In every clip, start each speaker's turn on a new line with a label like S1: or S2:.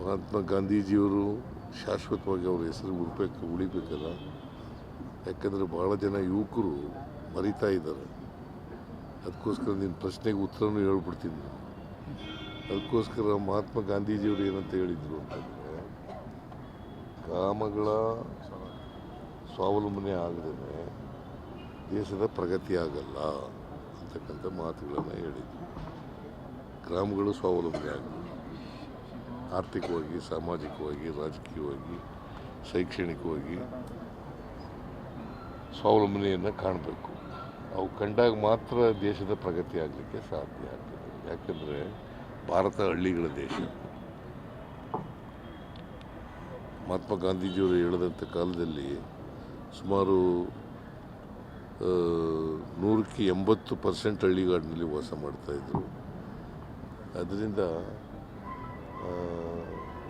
S1: ಮಹಾತ್ಮ ಗಾಂಧೀಜಿಯವರು ಶಾಶ್ವತವಾಗಿ ಅವ್ರ ಹೆಸರು ಉಳ್ಬೇಕು ಉಳಿಬೇಕಲ್ಲ ಯಾಕಂದರೆ ಭಾಳ ಜನ ಯುವಕರು ಮರಿತಾ ಇದ್ದಾರೆ. ಅದಕ್ಕೋಸ್ಕರ ನಿನ್ನ ಪ್ರಶ್ನೆಗೆ ಉತ್ತರನೂ ಹೇಳ್ಬಿಡ್ತೀನಿ. ಅದಕ್ಕೋಸ್ಕರ ಮಹಾತ್ಮ ಗಾಂಧೀಜಿಯವರು ಏನಂತ ಹೇಳಿದರು ಅಂತಂದರೆ ಗ್ರಾಮಗಳ ಸ್ವಾವಲಂಬನೆ ಆಗದೇ ದೇಶದ ಪ್ರಗತಿ ಆಗಲ್ಲ ಅಂತಕ್ಕಂಥ ಮಾತುಗಳನ್ನು ಹೇಳಿದರು. ಗ್ರಾಮಗಳು ಸ್ವಾವಲಂಬನೆ ಆಗಲಿ ಆರ್ಥಿಕವಾಗಿ, ಸಾಮಾಜಿಕವಾಗಿ, ರಾಜಕೀಯವಾಗಿ, ಶೈಕ್ಷಣಿಕವಾಗಿ ಸ್ವಾವಲಂಬನೆಯನ್ನು ಕಾಣಬೇಕು. ಅವು ಕಂಡಾಗ ಮಾತ್ರ ದೇಶದ ಪ್ರಗತಿ ಆಗಲಿಕ್ಕೆ ಸಾಧ್ಯ ಆಗ್ತದೆ. ಯಾಕಂದರೆ ಭಾರತ ಹಳ್ಳಿಗಳ ದೇಶ. ಮಹಾತ್ಮ ಗಾಂಧೀಜಿಯವರು ಹೇಳಿದಂಥ ಕಾಲದಲ್ಲಿ ಸುಮಾರು ನೂರಕ್ಕೆ ಎಂಬತ್ತು ಪರ್ಸೆಂಟ್ ಹಳ್ಳಿಗಾಡಿನಲ್ಲಿ ವಾಸ ಮಾಡ್ತಾಯಿದ್ರು ಅದರಿಂದ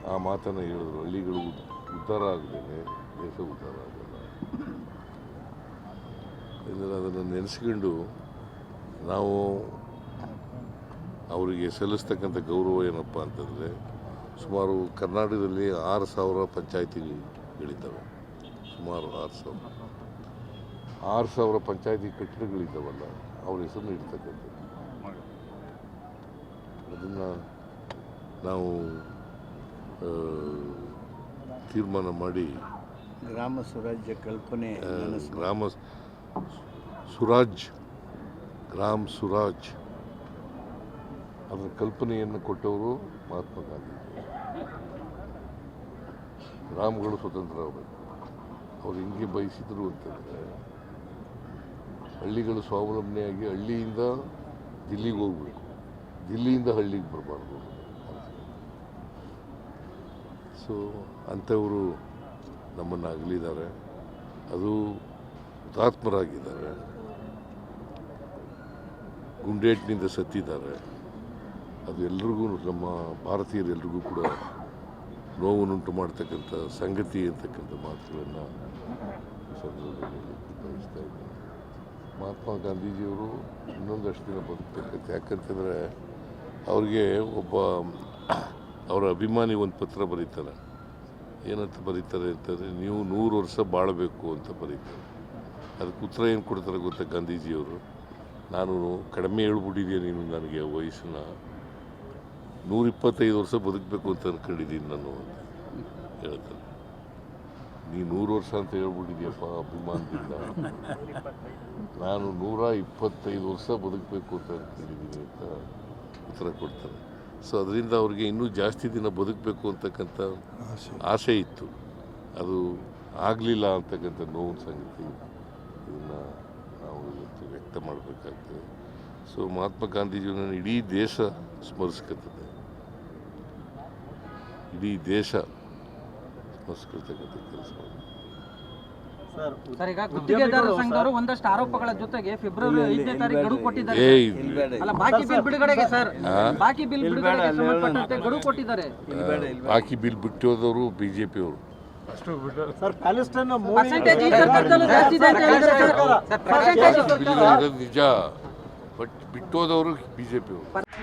S1: ಆ, ಮಾತನ್ನು ಹೇಳಿದ್ರು. ಹಳ್ಳಿಗಳು ಉದ್- ಉದ್ಧಾರ ಆಗದೇನೆ ದೇಶ ಉದ್ಧಾರ ಆಗಲ್ಲ ಇದನ್ನು ಅದನ್ನು ನೆನೆಸ್ಕೊಂಡು ನಾವು ಅವರಿಗೆ ಸಲ್ಲಿಸ್ತಕ್ಕಂಥ ಗೌರವ ಏನಪ್ಪ ಅಂತಂದರೆ ಸುಮಾರು ಕರ್ನಾಟಕದಲ್ಲಿ ಆರು ಸಾವಿರ ಪಂಚಾಯತಿಗಳಿದ್ದಾವೆ. ಸುಮಾರು ಆರು ಸಾವಿರ. ಆರು ಸಾವಿರ ಪಂಚಾಯತಿ ಕಟ್ಟಡಗಳಿದ್ದಾವಲ್ಲ ಅವ್ರ ಹೆಸರು ಇಡ್ತಕ್ಕಂಥದ್ದು ಅದನ್ನು ನಾವು ತೀರ್ಮಾನ ಮಾಡಿ.
S2: ಗ್ರಾಮ ಸ್ವರಾಜ್ಯ ಕಲ್ಪನೆ
S1: ಗ್ರಾಮ ಸುರಾಜ್ ಗ್ರಾಮ್ ಸುರಾಜ್ ಅದರ ಕಲ್ಪನೆಯನ್ನು ಕೊಟ್ಟವರು ಮಹಾತ್ಮ ಗಾಂಧಿ ಗ್ರಾಮಗಳು ಸ್ವತಂತ್ರ ಆಗಬೇಕು. ಅವ್ರು ಹಿಂಗೆ ಬಯಸಿದರು ಅಂತಂದರೆ ಹಳ್ಳಿಗಳು ಸ್ವಾವಲಂಬನೆಯಾಗಿ ಹಳ್ಳಿಯಿಂದ ದಿಲ್ಲಿಗೆ ಹೋಗಬೇಕು. ದಿಲ್ಲಿಯಿಂದ ಹಳ್ಳಿಗೆ ಬರಬಾರ್ದು. ಸೊ ಅಂಥವರು ನಮ್ಮನ್ನು ಅಗಲಿದ್ದಾರೆ. ಅದು ಹುತಾತ್ಮರಾಗಿದ್ದಾರೆ. ಗುಂಡೇಟಿನಿಂದ ಸತ್ತಿದ್ದಾರೆ. ಅದು ಎಲ್ರಿಗೂ ನಮ್ಮ ಭಾರತೀಯರೆಲ್ರಿಗೂ ಕೂಡ ನೋವನ್ನುಂಟು ಮಾಡ್ತಕ್ಕಂಥ ಸಂಗತಿ ಅಂತಕ್ಕಂಥ ಮಾತುಗಳನ್ನು ಸಂದರ್ಭದಲ್ಲಿ ಬಯಸ್ತಾ ಇದ್ದೀನಿ. ಮಹಾತ್ಮ ಗಾಂಧೀಜಿಯವರು ಇನ್ನೊಂದಷ್ಟು ದಿನ ಬದುಕಬೇಕಂತ ಯಾಕಂತಂದರೆ ಅವ್ರಿಗೆ ಒಬ್ಬ ಅವರ ಅಭಿಮಾನಿ ಒಂದು ಪತ್ರ ಬರೀತಾರೆ. ಏನಂತ ಬರೀತಾರೆ ಅಂತಂದರೆ, ನೀವು ನೂರು ವರ್ಷ ಬಾಳಬೇಕು ಅಂತ ಬರೀತಾರೆ. ಅದಕ್ಕೆ ಉತ್ತರ ಏನು ಕೊಡ್ತಾರೆ ಗೊತ್ತಾ ಗಾಂಧೀಜಿಯವರು? ನಾನು ಕಡಿಮೆ ಹೇಳ್ಬಿಟ್ಟಿದ್ದೆ ನೀನು ನನಗೆ ವಯಸ್ಸನ್ನ. ನೂರಿಪ್ಪತ್ತೈದು ವರ್ಷ ಬದುಕಬೇಕು ಅಂತ ಅಂದ್ಕೊಂಡಿದ್ದೀನಿ ನಾನು ಅಂತ ಹೇಳ್ತಾರೆ. ನೀ ನೂರು ವರ್ಷ ಅಂತ ಹೇಳ್ಬಿಟ್ಟಿದ್ಯಪ್ಪ ಅಭಿಮಾನದಿಂದ. ನಾನು ನೂರ ಇಪ್ಪತ್ತೈದು ವರ್ಷ ಬದುಕಬೇಕು ಅಂತ ಅಂದ್ಕೊಂಡಿದ್ದೀನಿ ಅಂತ ಉತ್ತರ ಕೊಡ್ತಾರೆ ಸೊ ಅದರಿಂದ ಅವ್ರಿಗೆ ಇನ್ನೂ ಜಾಸ್ತಿ ದಿನ ಬದುಕಬೇಕು ಅಂತಕ್ಕಂಥ ಆಸೆ. ಇತ್ತು. ಅದು ಆಗಲಿಲ್ಲ ಅಂತಕ್ಕಂಥ ನೋವಿನ ಸಂಗತಿ ಇದನ್ನು ನಾವು ಇವತ್ತು ವ್ಯಕ್ತ ಮಾಡಬೇಕಾಗ್ತದೆ. ಸೊ ಮಹಾತ್ಮ ಗಾಂಧೀಜಿಯನ್ನು ಇಡೀ ದೇಶ ಸ್ಮರಿಸ್ಕೊತದೆ ಇಡೀ ದೇಶ ಸ್ಮರಿಸ್ಕೊಳ್ತಕ್ಕಂಥ ಕೆಲಸ
S3: ಸರ್ ಈಗ ಗುತ್ತಿಗೆದಾರರ ಸಂಘದವರು ಒಂದಷ್ಟು ಆರೋಪಗಳ ಜೊತೆಗೆ ಫೆಬ್ರವರಿ ಐದನೇ ತಾರೀಕು ಗಡುವು ಕೊಟ್ಟಿದ್ದಾರೆ. ಅಲ್ಲ ಬಾಕಿ ಬಿಲ್ ಬಿಡುಗಡೆಗೆ ಸರ್? ಬಾಕಿ ಬಿಲ್ ಬಿಡುಗಡೆಗೆ ಸಂಬಂಧಪಟ್ಟಂತೆ ಗಡುವು ಕೊಟ್ಟಿದ್ದಾರೆ.
S1: ಬಾಕಿ ಬಿಲ್ ಬಿಟ್ಟೋದವರು ಬಿಜೆಪಿ ಅವರು. ನಿಜ ಬಟ್ ಬಿಟ್ಟೋದವರು ಬಿಜೆಪಿ ಪಿಯವರು